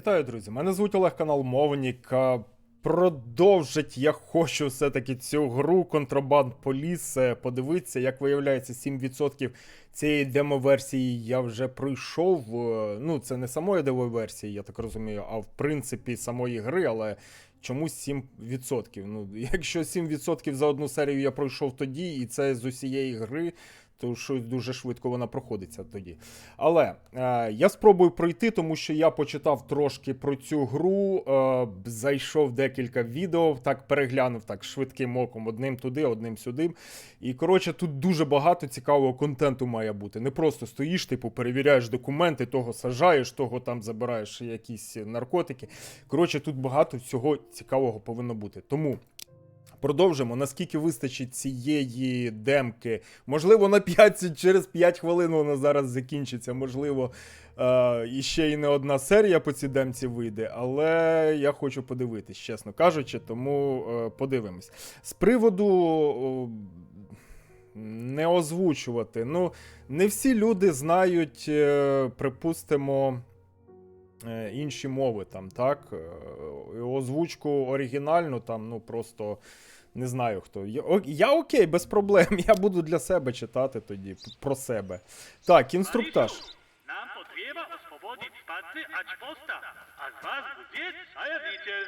Вітаю, друзі! Мене звуть Олег канал Мовнік. Продовжить я хочу все-таки цю гру Контрабанд Поліс. Подивитися, як виявляється, 7% цієї демо-версії я вже пройшов. Е, Ну, це не самої демо-версії, я так розумію, а в принципі самої гри, але чомусь 7%. Ну, якщо 7% за одну серію я пройшов тоді, і це з усієї гри, то щось дуже швидко вона проходиться тоді. Але е, я спробую пройти, тому що я почитав трошки про цю гру, е, зайшов декілька відео, так переглянув так швидким оком, одним туди, одним сюди. І коротше, тут дуже багато цікавого контенту має бути. Не просто стоїш, типу, перевіряєш документи, того сажаєш, того там забираєш якісь наркотики. Коротше, тут багато всього цікавого повинно бути. Тому. Продовжимо, наскільки вистачить цієї демки. Можливо, на 5, через 5 хвилин вона зараз закінчиться. Можливо, е, і не одна серія по цій демці вийде, але я хочу подивитись, чесно кажучи, тому е, подивимось. З приводу. не озвучувати. Ну, не всі люди знають, е, припустимо, інші мови там, так? Е, Озвучку оригінальну, там, ну просто не знаю хто. Я, окей, без проблем. Я буду для себе читати тоді про себе. Так, інструктаж. Нам потрібно освободити спадки Ачпоста, а з вас буде заявитель.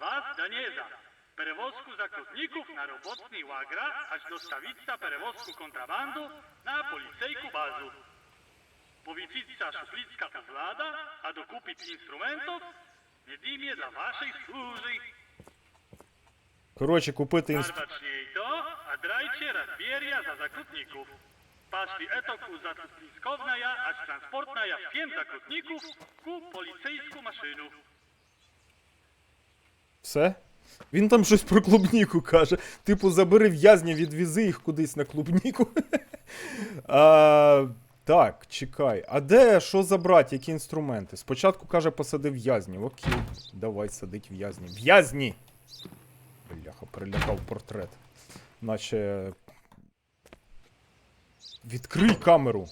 Вас, Данеза, перевозку заключників на роботний лагерь, аж доставиться перевозку контрабанду на поліцейську базу. Повітиться шуфлицька влада, а докупить інструментів, не дім'є за вашої служби. Коротше, купити інст... Нарвачней то, а дрajcie разбierja za zakrutników. Paszli etoku zatrudniskownaja, aż transportnaja pięć zakrutników ku policyjsku maszynu. Все? Він там щось про клубніку каже. Типу, забери в'язня, відвізи їх кудись на клубніку. а, так, чекай. А де що забрати, які інструменти? Спочатку каже, посади в'язнів. Окей, давай садить в'язні. В'язні! Бляха, прилякав портрет. Наче. Відкрий камеру.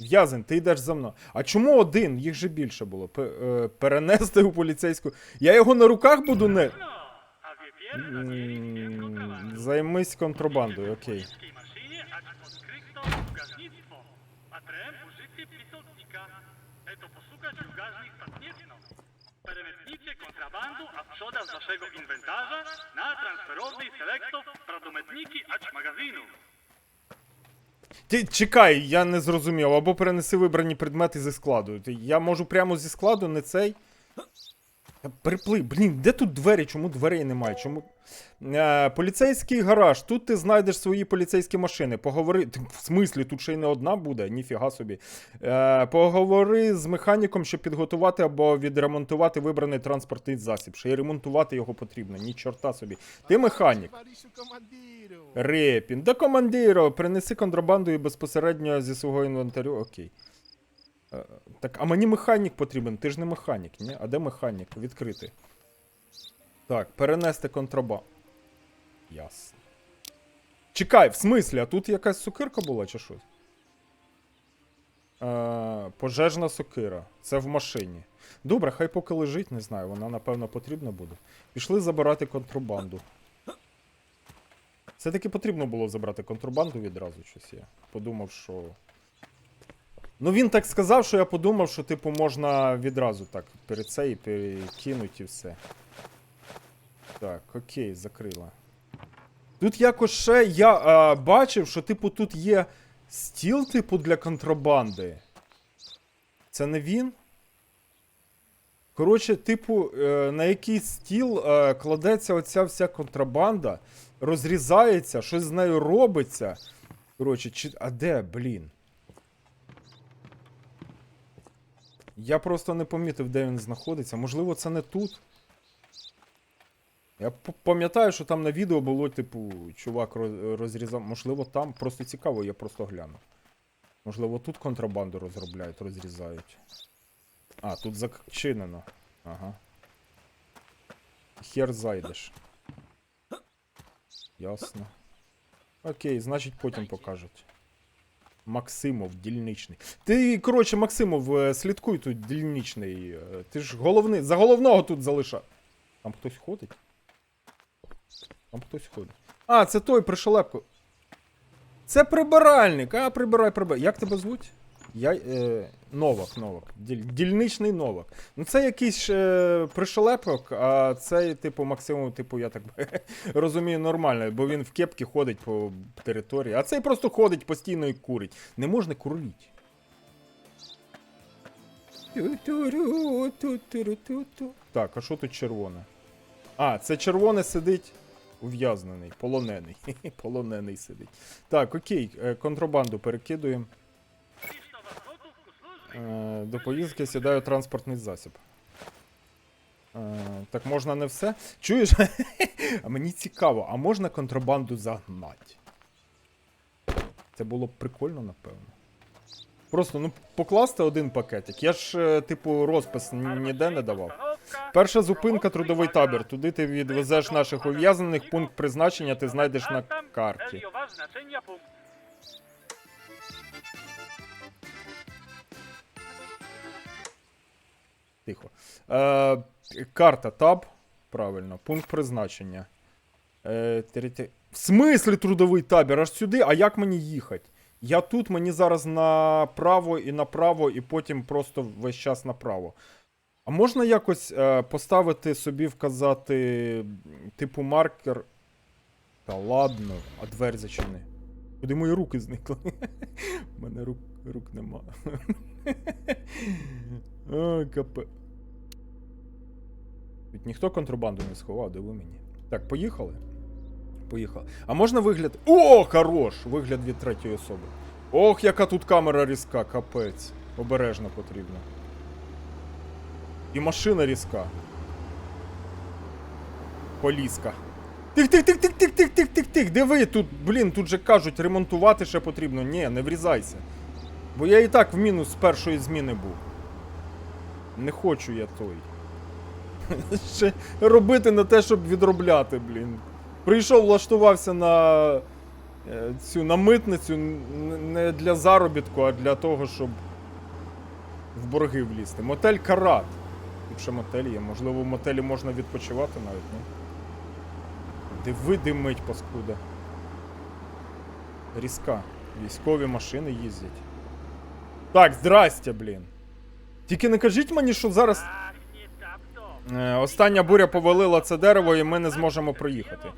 В'язень, ти йдеш за мною. А чому один? Їх же більше було. П- е, перенести у поліцейську. Я його на руках буду не. Kontrabandu. Займись контрабандою, окей. Перемітниці a вшода з вашого інвентарza на трансферовний селектор продометники ач. Ти чекай, я не зрозумів. Або перенеси вибрані предмети зі складу. Ти- Я можу прямо зі складу, не цей. Та Припли, блін, де тут двері? Чому дверей немає? Чому. Е, поліцейський гараж. Тут ти знайдеш свої поліцейські машини. Поговори. В смислі, тут ще й не одна буде, ніфіга собі. Е, поговори з механіком, щоб підготувати або відремонтувати вибраний транспортний засіб. Ще й ремонтувати його потрібно. Ні чорта собі. Ти механік. Репін. До командиро, принеси контрабанду і безпосередньо зі свого інвентарю. Окей. Так, а мені механік потрібен. Ти ж не механік, ні? А де механік? Відкрити. Так, перенести контрабанду. Ясно. Чекай, в смислі, а тут якась сокирка була чи щось? Е, пожежна сокира. Це в машині. Добре, хай поки лежить, не знаю, вона напевно потрібна буде. Пішли забирати контрабанду. Все-таки потрібно було забрати контрабанду відразу щось я. Подумав, що. Ну він так сказав, що я подумав, що, типу, можна відразу так перед це і перекинуть і все. Так, окей, закрила. Тут якось ще я а, бачив, що, типу, тут є стіл, типу, для контрабанди. Це не він? Коротше, типу, е, на якийсь стіл е, кладеться оця вся контрабанда, розрізається, щось з нею робиться. Коротше, чи... а де, блін? Я просто не помітив, де він знаходиться. Можливо, це не тут. Я пам'ятаю, що там на відео було, типу, чувак розрізав. Можливо, там. Просто цікаво, я просто гляну. Можливо, тут контрабанду розробляють, розрізають. А, тут зачинено. Ага. Хер зайдеш. Ясно. Окей, значить потім покажуть. Максимов, дільничний. Ти, коротше, Максимов, е, слідкуй тут дільничний. е, Ти ж головний. За головного тут залиша. Там хтось ходить? Там хтось ходить. А, це той пришелепко. Це прибиральник. А, прибирай, прибирай. Як тебе звуть? Я. Е, Новак, Новак. Діль, дільничний Новак. Ну це якийсь е, пришелепок, а цей, типу, Максимов, типу, я так розумію, нормально, бо він в кепці ходить по території, а цей просто ходить постійно і курить. Не можна курити. Так, а що тут червоне? А, це червоне сидить ув'язнений, полонений. Полонений сидить. Так, окей, е, контрабанду перекидуємо. До поїздки сідаю транспортний засіб. Е, Так можна не все. Чуєш? А мені цікаво, а можна контрабанду загнати? Це було б прикольно, напевно. Просто ну покласти один пакетик. Я ж, е, типу, розпис ніде не давав. Перша зупинка трудовий табір. Туди ти відвезеш наших ув'язнених. Пункт призначення ти знайдеш на карті. Тихо. Е, карта таб. Правильно. Пункт призначення. Е, територі- В смислі трудовий табір? Аж сюди, а як мені їхати? Я тут, мені зараз направо і направо, і потім просто весь час направо. А можна якось е, поставити собі, вказати, типу, маркер. Та ладно, а двері зачини. Куди мої руки зникли? У мене рук, рук нема. Ой, капе. Тут ніхто контрабанду не сховав, диви мені. Так, поїхали? Поїхали. А можна вигляд. О, хорош! Вигляд від третьої особи. Ох, яка тут камера різка, капець. Обережно потрібно. І машина різка. Поліска. Тих, тих, тих, тих, тих, тих, тих, тих, тих. Диви, тут, блін, тут же кажуть, ремонтувати ще потрібно. Ні, не врізайся. Бо я і так в мінус з першої зміни був. Не хочу я той. Ще робити на те, щоб відробляти, блін. Прийшов, влаштувався на е, цю на митницю не для заробітку, а для того, щоб в борги влізти. Мотель Карат. Ще мотель є. Можливо, в мотелі можна відпочивати навіть, ні? Диви димить, паскуда. Різка. Військові машини їздять. Так, здрастя, блін. Тільки не кажіть мені, що зараз остання буря повалила це дерево і ми не зможемо проїхати.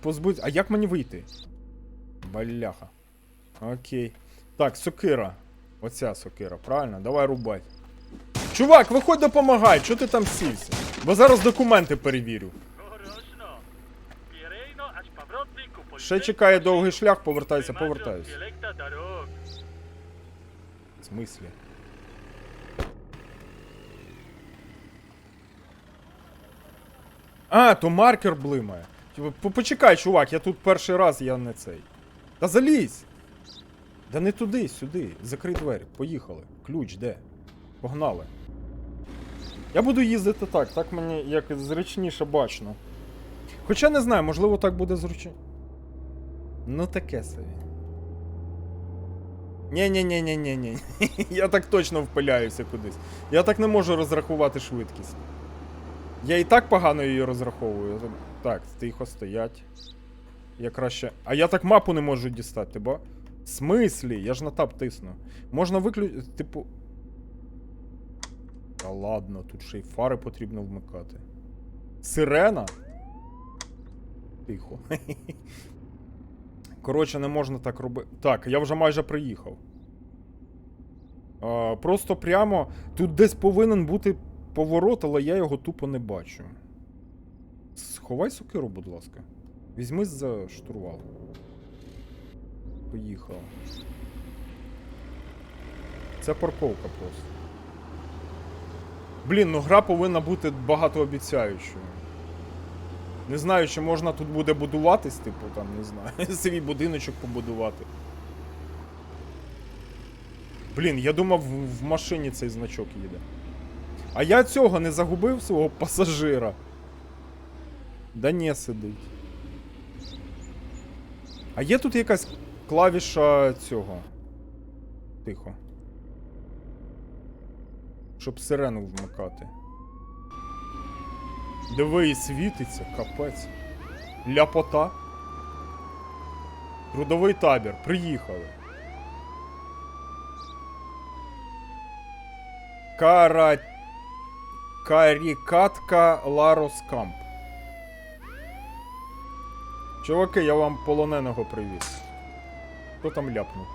Позбудь. А як мені вийти? Баляха. Окей. Так, сокира. Оця сокира, правильно? Давай рубай. Чувак, виходь допомагай, чого ти там сівся? Бо зараз документи перевірю. Ще чекає довгий шлях, повертайся, повертаюся. В смислі? А, то маркер блимає. Типу, Почекай, чувак, я тут перший раз, я не цей. Та залізь! Да не туди, сюди. Закрий двері. Поїхали. Ключ де? Погнали. Я буду їздити так, так мені як зручніше бачно. Хоча не знаю, можливо так буде зручніше. Ну таке собі. Ні-ні-ні-ні-ні-ні. Я так точно впиляюся кудись. Я так не можу розрахувати швидкість. Я і так погано її розраховую. Так, тихо стоять. Я краще. А я так мапу не можу дістати, бо. В смислі? Я ж на тап тисну. Можна виключити. Типу. Та ладно, тут ще й фари потрібно вмикати. Сирена? Тихо. Коротше, не можна так робити. Так, я вже майже приїхав. А, просто прямо. Тут десь повинен бути поворот, але я його тупо не бачу. Сховай сокиру, будь ласка. Візьмись за штурвал. Поїхав. Це парковка просто. Блін, ну гра повинна бути багатообіцяючою. Не знаю, чи можна тут буде будуватись, типу, там, не знаю, свій будиночок побудувати. Блін, я думав, в машині цей значок їде. А я цього не загубив свого пасажира. Да не сидить. А є тут якась клавіша цього. Тихо. Щоб сирену вмикати. Диви, і світиться, капець. Ляпота. Трудовий табір. Приїхали. Кара... Карікатка Ларос Камп. Чуваки, я вам полоненого привіз. Хто там ляпнув?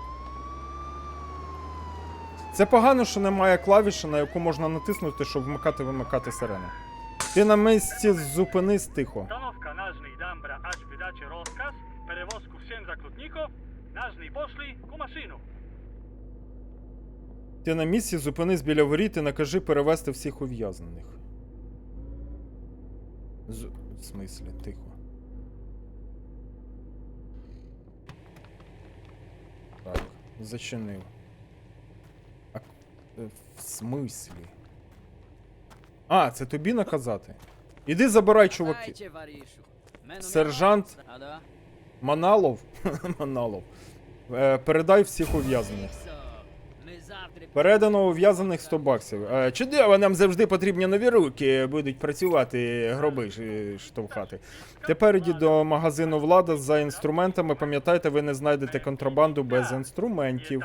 Це погано, що немає клавіші, на яку можна натиснути, щоб вмикати-вимикати сирену. Ти на місці зупинись тихо. Stanovka nažný Dambra až vydače rozkaz, prevozku všem zaklutníkov, nažný pošli ku mašinu. Ти на місці зупинись біля воріт і накажи перевести всіх ув'язнених. З... В смислі, тихо. Так, зачинив. А... е, В смислі? А, це тобі наказати? Іди забирай чуваки. Сержант Маналов. Маналов. Е, передай всіх ув'язнених. Завтра Передано ув'язаних 100 баксів. Е, Чудово, нам завжди потрібні нові руки, будуть працювати, гроби ш- штовхати. Тепер йдіть до магазину влада за інструментами. Пам'ятайте, ви не знайдете контрабанду без інструментів.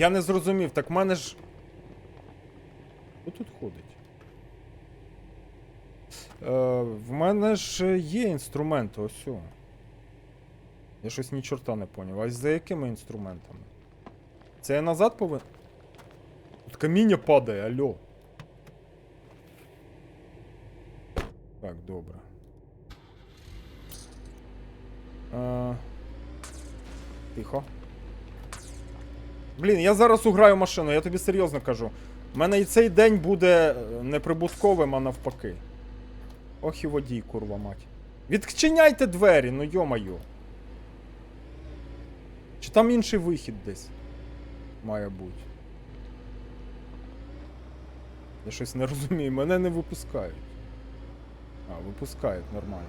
Я не зрозумів, так в мене ж. Хто тут ходить? Е, в мене ж є інструменти, ось. о. Я щось ні чорта не поняв. А за якими інструментами? Це я назад повинен. Тут каміння падає, алло. Так, добре. Е, тихо. Блін, я зараз уграю машину, я тобі серйозно кажу. У мене і цей день буде е, не прибутковим, а навпаки. Ох і водій, курва мать. Відчиняйте двері, ну йо-майо. Чи там інший вихід десь? Має бути. Я щось не розумію, мене не випускають. А, випускають, нормально.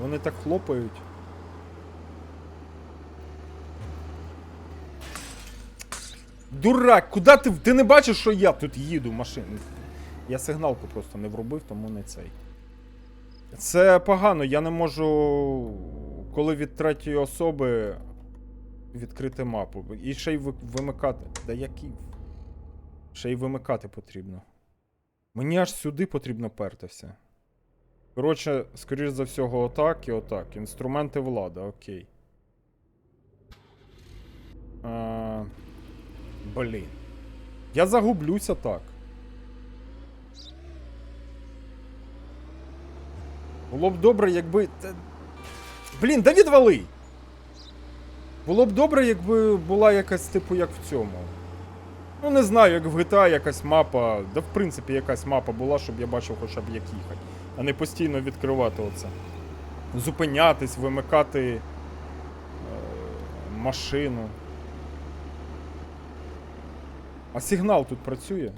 Вони так хлопають. Дурак, куди ти? Ти не бачиш, що я тут їду в машині? Я сигналку просто не врубив, тому не цей. Це погано, я не можу, коли від третьої особи відкрити мапу. І ще й вимикати. Да який? Ще й вимикати потрібно. Мені аж сюди потрібно пертися. Коротше, скоріш за всього, отак і отак. Інструменти влада, окей. А, блін. Я загублюся так. Було б добре, якби. Блін, да відвали! Було б добре, якби була якась, типу, як в цьому. Ну, не знаю, як в GTA якась мапа. Да, в принципі, якась мапа була, щоб я бачив хоча б як їхати. А не постійно відкривати оце. Зупинятись, вимикати е, машину. А сигнал тут працює?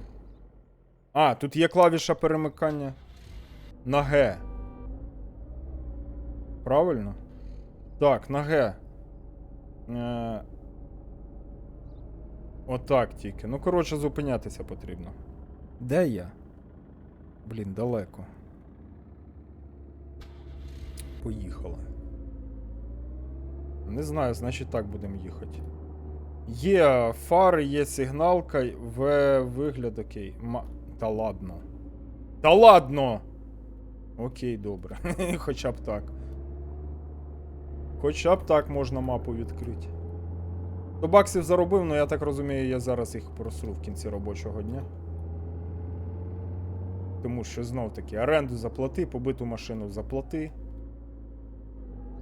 А, тут є клавіша перемикання на Г. Правильно? Так, на Г. Е... Отак тільки. Ну, коротше, зупинятися потрібно. Де я? Блін, далеко. Поїхали. Не знаю, значить так будемо їхати. Є фари, є сигналка, в вигляд окей. Ма... Та ладно. Та ладно! Окей, добре. Хоча б так. Хоча б так можна мапу відкрити. 100 баксів заробив, але я так розумію, я зараз їх просру в кінці робочого дня. Тому що знов таки оренду заплати, побиту машину заплати.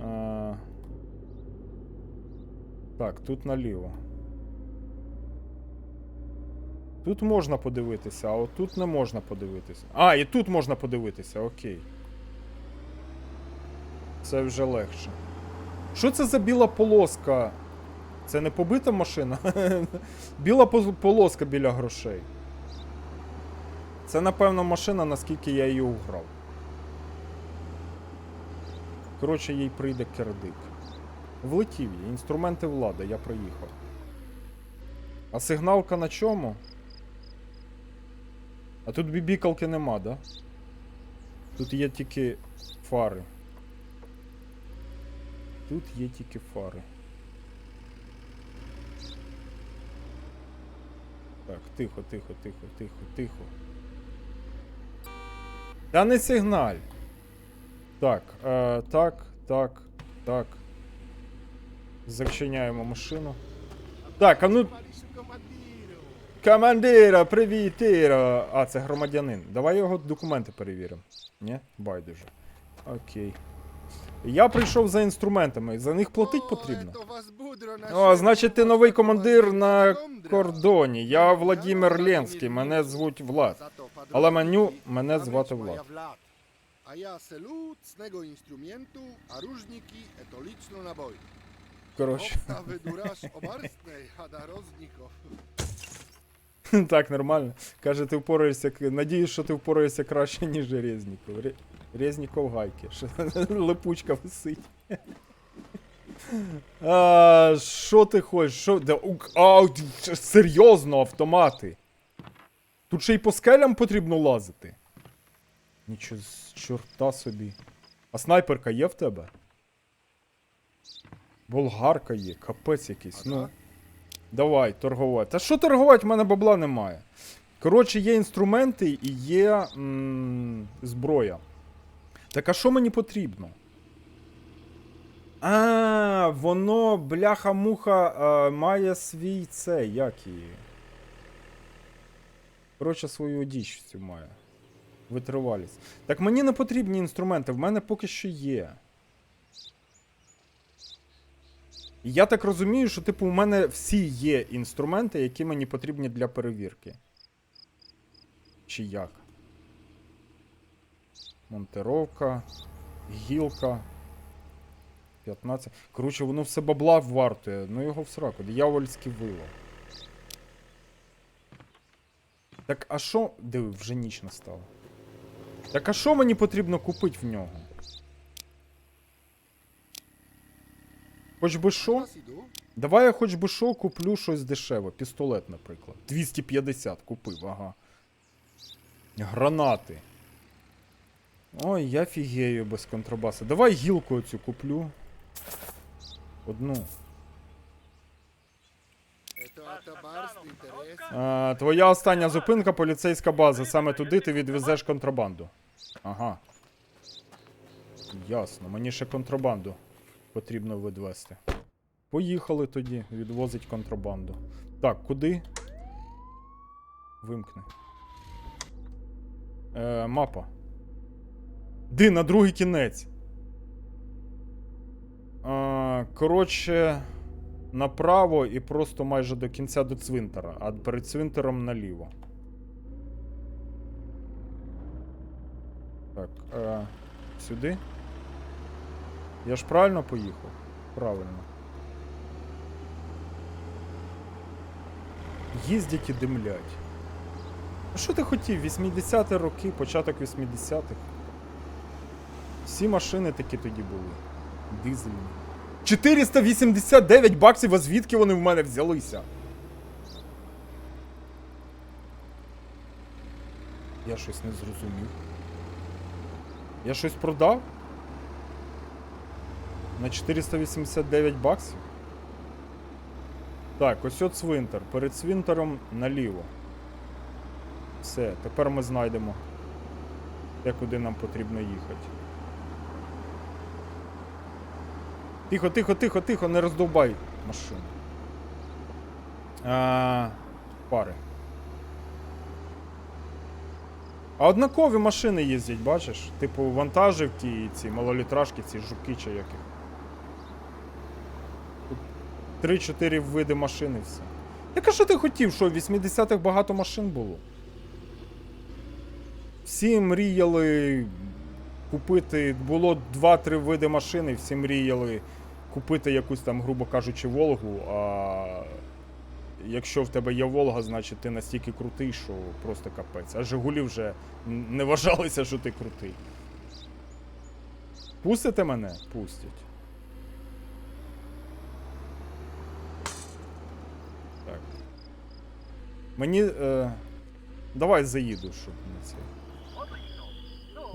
А... Так, тут наліво. Тут можна подивитися, а отут не можна подивитися. А, і тут можна подивитися, окей. Це вже легше. Що це за біла полоска Це не побита машина. Біла полоска біля грошей. Це, напевно, машина, наскільки я її уграв. Коротше, їй прийде кердик. Влетів їй. Інструменти влади, я приїхав. А сигналка на чому? А тут бібікалки нема, да? Тут є тільки фари. Тут є тільки фари. Так, тихо, тихо, тихо, тихо, тихо. Та не сигналь. Так, е, так, так, так. Зачиняємо машину. Так, а ну. Командира, привіт, Іра. А, це громадянин. Давай його документи перевіримо. Ні? Байдуже. Окей. Я прийшов за інструментами. За них платить потрібно. О, значить, ти новий командир на кордоні. Я Владимир Ленський, мене звуть Влад. Але меню мене звати Влад. A ja selu, cnego instrumentu, a różniki etoliczno naboi. Коротше, так, нормально. Каже, ти впораєшся. Надіюсь, що ти впораєшся краще, ніж Резніков. Ре- Резніков гайки. Липучка висить. А, Що ти хочеш? Що? А, серйозно, автомати. Тут ще й по скелям потрібно лазити. Нічого з чорта собі. А снайперка є в тебе? Болгарка є, капець якийсь. Ну. Давай, торгувати. Та що торгувати? В мене бабла немає. Коротше, є інструменти і є м, зброя. Так а що мені потрібно? А, воно, бляха-муха, має свій це, як її. Коротше, свою одіжцю має. Витривалість. Так мені не потрібні інструменти, в мене поки що є. Я так розумію, що, типу, у мене всі є інструменти, які мені потрібні для перевірки. Чи як? Монтировка, гілка. 15. Коротше, воно все бабла вартує. Ну його в сраку. Диявольське вило. Так, а що. Диви, вже ніч настала. Так а що мені потрібно купити в нього? Хоч би що? Давай я хоч би що куплю щось дешеве. Пістолет, наприклад. 250 купив, ага. Гранати. Ой, я фігею без контрабасу. Давай гілку оцю куплю. Одну. А, твоя остання зупинка поліцейська база. Саме туди ти відвезеш контрабанду. Ага. Ясно, мені ще контрабанду потрібно відвести. Поїхали тоді, відвозить контрабанду. Так, куди? Вимкни. Е, мапа. Ди, на другий кінець. А, коротше, направо і просто майже до кінця до цвинтара, а перед цвинтаром наліво. Так, е, сюди. Я ж правильно поїхав? Правильно. Їздять і димлять. А що ти хотів? 80-ті роки, початок 80-х. Всі машини такі тоді були. Дизельні. 489 баксів, а звідки вони в мене взялися? Я щось не зрозумів. Я щось продав? На 489 баксів? Так, ось от цвинтар. Перед цвинтаром наліво. Все, тепер ми знайдемо, де куди нам потрібно їхати. Тихо, тихо, тихо, тихо, не роздовбай машину. А, пари. А однакові машини їздять, бачиш? Типу вантажівки і ці малолітражки, ці жуки чи яких. Тут 3-4 види машин і все. Так а що ти хотів, що в 80-х багато машин було? Всі мріяли купити. Було 2-3 види машин, і всі мріяли купити якусь там, грубо кажучи, Волгу, а якщо в тебе є Волга, значить ти настільки крутий, що просто капець. А Жигулі вже не вважалися, що ти крутий. Пустите мене? Пустять. Мені. Е... Давай заїду, щоб не це.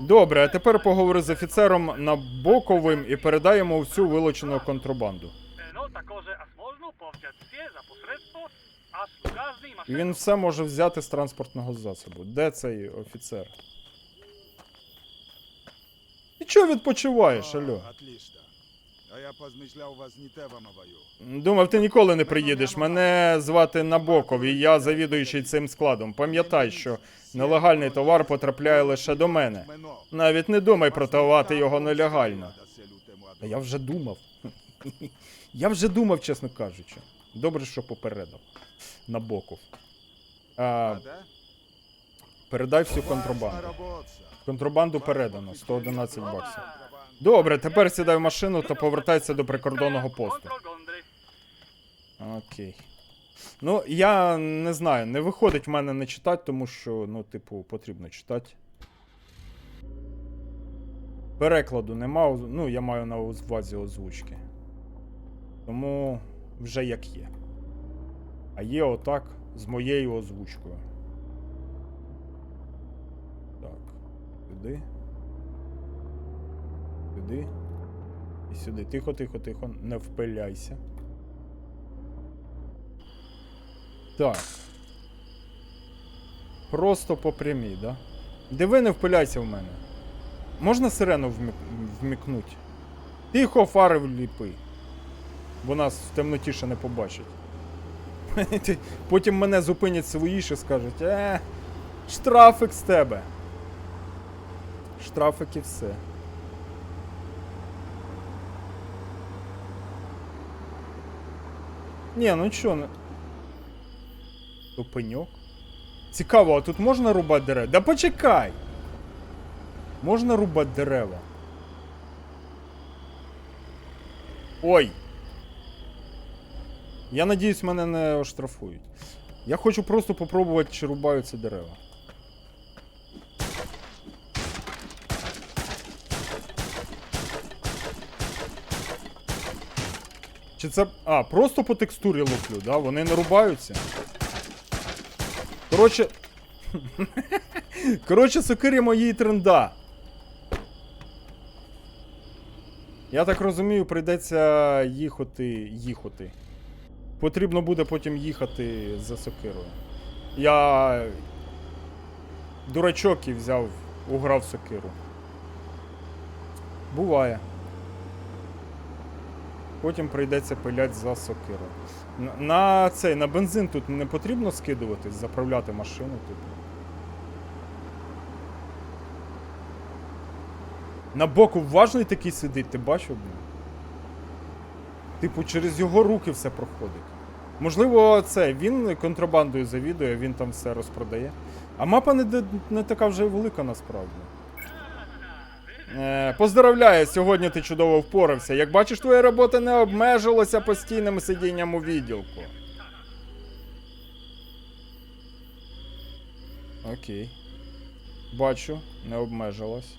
Добре, а тепер поговори з офіцером Набоковим і передай йому всю вилучену контрабанду. І він все може взяти з транспортного засобу. Де цей офіцер? Ти чого відпочиваєш, алло? А я позмышлял вас не те вам обою. Думав, ти ніколи не приїдеш. Мене звати Набоков, і я завідуючий цим складом. Пам'ятай, що нелегальний товар потрапляє лише до мене. Навіть не думай продавати його нелегально. А я вже думав. Я вже думав, чесно кажучи. Добре, що попередив. Набоков. А, передай всю контрабанду. Контрабанду передано 111 баксів. Добре, тепер сідай в машину та повертайся до прикордонного посту. Окей. Ну, я не знаю, не виходить в мене не читати, тому що, ну, типу, потрібно читати. Перекладу нема, ну, я маю на увазі озвучки. Тому вже як є. А є отак з моєю озвучкою. Так. Сюди. Сюди. І сюди. Тихо, тихо, тихо. Не впиляйся. Так. Просто по прямій, да? Диви, не впиляйся в мене. Можна сирену вмік... вмікнуть? Тихо, фари вліпи. Бо нас в темноті ще не побачать. Потім мене зупинять своїші скажуть, е, штрафик з тебе. Штрафик і все. Ні, ну чо, не. То пеньок. Цікаво, а тут можна рубати дерева? Да почекай! Можна рубати дерева. Ой! Я надіюсь, мене не оштрафують. Я хочу просто попробувати, чи рубаються дерева. Чи це. А, просто по текстурі луплю, да? Вони не рубаються. Коротше. Коротше, сокирі моїй тренда. Я так розумію, прийдеться їхати. їхати. Потрібно буде потім їхати за сокирою. Я. Дурачок і взяв, уграв сокиру. Буває. Потім прийдеться пилять за сокиру. На, цей, на бензин тут не потрібно скидуватись, заправляти машину, типу. На боку важний такий сидить, ти бачив? Типу, через його руки все проходить. Можливо, це він контрабандою завідує, він там все розпродає. А мапа не, не така вже велика насправді. Е, поздравляю, сьогодні ти чудово впорався. Як бачиш, твоя робота не обмежилася постійним сидінням у відділку. Окей. Бачу, не обмежилась.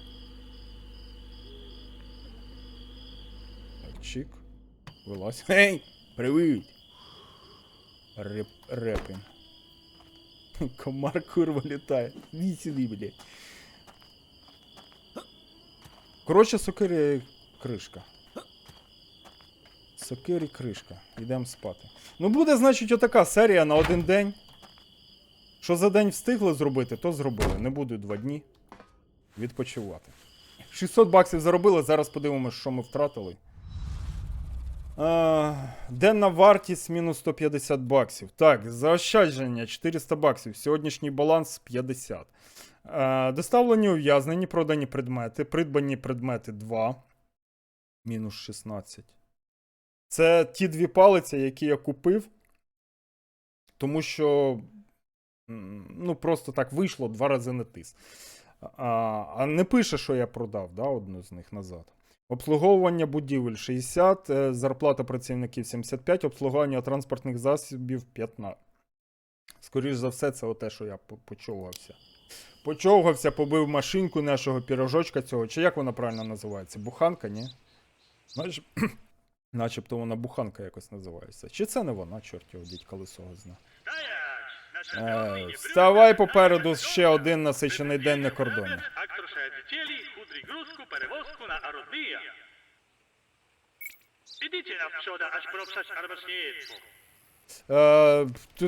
Чик. Вилазь. Гей! Привіт! Реп, репін. Комар курва літає. Сюди, блядь. Коротше, сокирі кришка. Сокирі кришка. Йдемо спати. Ну буде, значить, отака серія на один день. Що за день встигли зробити, то зробили. Не буду два дні відпочивати. 600 баксів заробили, зараз подивимось, що ми втратили. А, денна вартість мінус 150 баксів. Так, заощадження 400 баксів. Сьогоднішній баланс 50. Е, доставлені ув'язнені, продані предмети, придбані предмети 2. Мінус 16. Це ті дві палиці, які я купив. Тому що. Ну, просто так вийшло, два рази не тис. А, а не пише, що я продав, да, одну з них назад. Обслуговування будівель 60, е, зарплата працівників 75, обслуговування транспортних засобів 15. Скоріш за все, це те, що я по- почовгався. Побив машинку нашого пірожочка цього. Чи як вона правильно називається? Буханка, ні? Знаєш, начебто вона буханка якось називається. Чи це не вона, чорт його дідька лисого зна. Е, вставай попереду ще один насичений день на кордоні. Грузку, перевозку на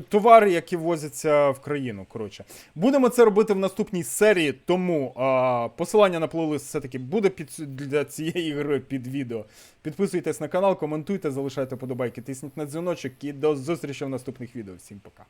товари, які возяться в країну. Коротше, будемо це робити в наступній серії, тому е, посилання на плейлист все-таки буде під для цієї гри під відео. Підписуйтесь на канал, коментуйте, залишайте подобайки, тисніть на дзвіночок і до зустрічі в наступних відео. Всім пока.